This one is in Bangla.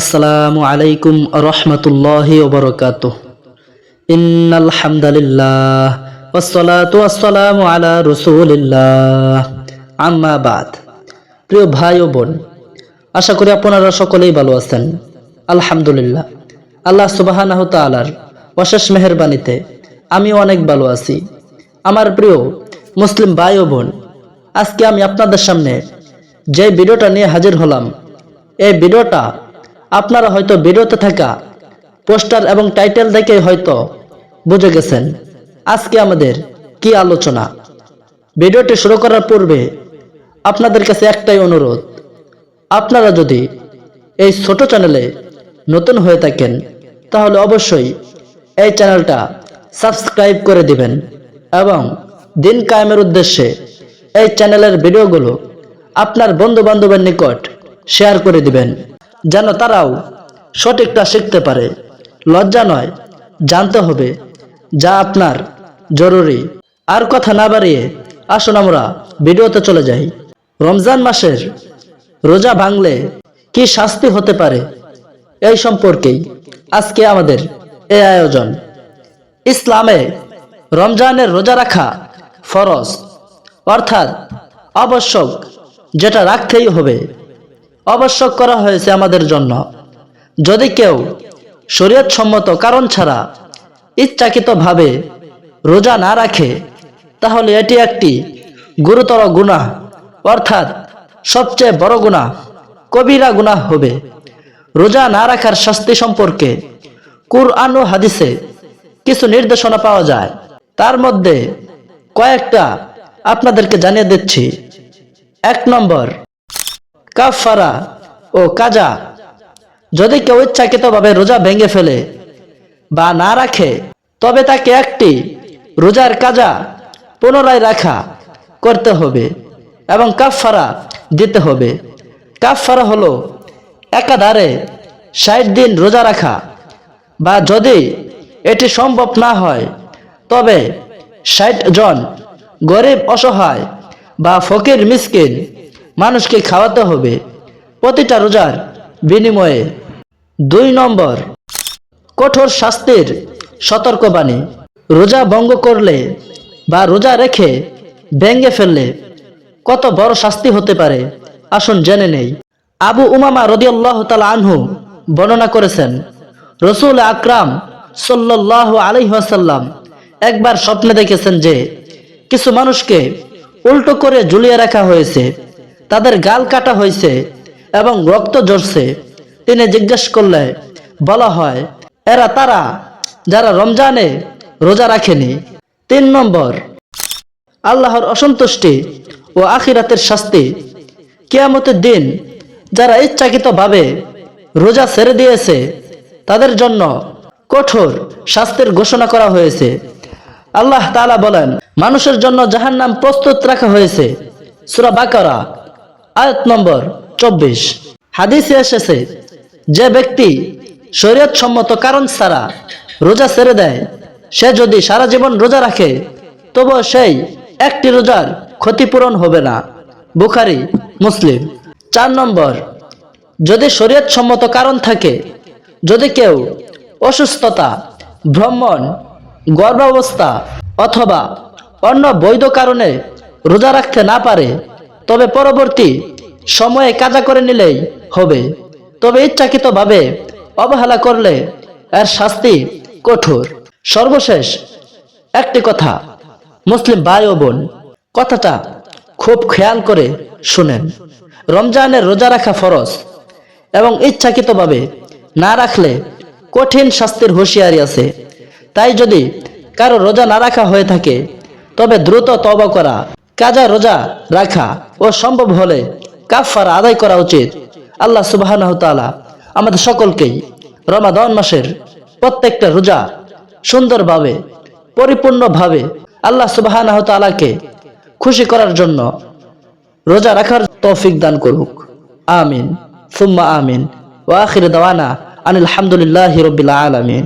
আসসালামু আলাইকুম রহমতুল্লাহি ওবরকাত ইন্নাল হামদালিল্লাহ ওয়াসসালাতু ওয়াসসালামু আলা রাসূলিল্লাহ। আম্মা বাদ। প্রিয় ভাই ও বোন, আশা করি আপনারা সকলেই ভালো আছেন। আলহামদুলিল্লাহ। আল্লাহ সুবাহানাহু তাআলার অশেষ মেহেরবানিতে আমি অনেক ভালো আছি। আমার প্রিয় মুসলিম ভাই ও বোন, আজকে আমি আপনাদের সামনে যে ভিডিওটা নিয়ে হাজির হলাম, এই ভিডিওটা আপনারা হয়তো ভিডিওতে থাকা পোস্টার এবং টাইটেল দেখে হয়তো বুঝে গেছেন। আজকে আমাদের কি আলোচনা? ভিডিওটি শুরু করার পূর্বে আপনাদের কাছে একটাই অনুরোধ। আপনারা যদি এই ছোট চ্যানেলে নতুন হয়ে থাকেন, তাহলে অবশ্যই এই চ্যানেলটা সাবস্ক্রাইব করে দিবেন এবং দিন কায়েমের উদ্দেশ্যে এই চ্যানেলের ভিডিওগুলো আপনার বন্ধু বান্ধবের নিকট শেয়ার করে দিবেন। যেন তারাও সঠিকটা শিখতে পারে। লজ্জা নয়, জানতে হবে যা আপনার জরুরি। আর কথা না বাড়িয়ে আসুন আমরা ভিডিওতে চলে যাই। রমজান মাসের রোজা ভাঙলে কি শাস্তি হতে পারে এই সম্পর্কেই আজকে আমাদের এ আয়োজন। ইসলামে রমজানের রোজা রাখা ফরজ। অর্থাৎ আবশ্যক যেটা রাখতেই হবে। আবশ্যক করা হয়েছে আমাদের জন্য। যদি কেউ শরীয়ত সম্মত কারণ ছাড়া ইচ্ছাকৃতভাবে রোজা না রাখে, তাহলে এটি একটি গুরুতর গুনাহ, অর্থাৎ সবচেয়ে বড় গুনাহ, কবিরা গুনাহ হবে। রোজা না রাখার শাস্তি সম্পর্কে কুরআন ও হাদিসে কিছু নির্দেশনা পাওয়া যায়। তার মধ্যে কয়েকটা আপনাদেরকে জানিয়ে দিচ্ছি। এক নম্বর কাফারা ও কাজা। যদি কেউ ইচ্ছাকৃতভাবে রোজা ভেঙে ফেলে বা না রাখে, তবে তাকে একটি রোজার কাজা পুনরায় রাখা করতে হবে এবং কাফারা দিতে হবে। কাফারা হলো একাধারে ষাট দিন রোজা রাখা বা যদি এটি সম্ভব না হয়, তবে ষাট জন গরিব, অসহায় বা ফকির, মিসকিন মানুষকে খাওয়াতে হবে। প্রতিটা রোজার বিনিময়ে দুই নম্বর, কঠোর শাস্তির সতর্কবাণী। রোজা ভঙ্গ করলে বা রোজা রেখে ভেঙ্গে ফেললে কত বড় শাস্তি হতে পারে? আসুন জেনে নেই। আবু উমামা রদিয়াল্লাহ তালা আনহু বর্ণনা করেছেন, রসুল আকরাম সাল্লাহ আলহাসাল্লাম একবার স্বপ্নে দেখেছেন যে, কিছু মানুষকে উল্টো করে ঝুলিয়ে রাখা হয়েছে। তাদের গাল কাটা হয়েছে এবং রক্ত ঝরছে। তিনি জিজ্ঞেস করলে, বলা হয়, এরা তারা যারা রমজানে রোজা রাখেনি। তিন নম্বর, আল্লাহর অসন্তুষ্টি ও আখিরাতের শাস্তি। কেয়ামতের দিন যারা ইচ্ছাকৃতভাবে রোজা ছেড়ে দিয়েছে, তাদের জন্য কঠোর শাস্তির ঘোষণা করা হয়েছে। আল্লাহ তালা বলেন, মানুষের জন্য জাহান্নাম প্রস্তুত রাখা হয়েছে। সুরা বাকারা আয়াত নম্বর চব্বিশ। হাদিসে এসেছে, যে ব্যক্তি শরীয়ত সম্মত কারণ ছাড়া রোজা ছেড়ে দেয়, সে যদি সারা জীবন রোজা রাখে তবু সেই একটি রোজার ক্ষতিপূরণ হবে না। বুখারি, মুসলিম। চার নম্বর, যদি শরীয়ত সম্মত কারণ থাকে, যদি কেউ অসুস্থতা, ভ্রমণ, গর্ভাবস্থা অথবা অন্য বৈধ কারণে রোজা রাখতে না পারে তবে পরবর্তী সময়ে কাজা করে নিলেই হবে। তবে ইচ্ছাকৃতভাবে অবহেলা করলে এর শাস্তি কঠোর। সর্বশেষ একটি কথা, মুসলিম ভাই ও বোন, কথাটা খুব খেয়াল করে শুনেন। রমজানের রোজা রাখা ফরজ এবং ইচ্ছাকৃতভাবে না রাখলে কঠিন শাস্তির হুঁশিয়ারি আছে। তাই যদি কারও রোজা না রাখা হয়ে থাকে, তবে দ্রুত তবা করা কাজা রোজা রাখা ও সম্ভব হলে কাফার আদায় করা উচিত। আল্লাহ সুবাহ আমাদের সকলকেই রমাদন মাসের প্রত্যেকটা রোজা সুন্দরভাবে, পরিপূর্ণভাবে আল্লাহ সুবাহ খুশি করার জন্য রোজা রাখার তৌফিক দান করুক। আমিন। সুম্মা আমিন। ওয়াখির দাওয়ানা আনিল হামদুলিল্লাহ রবিল আলমিন।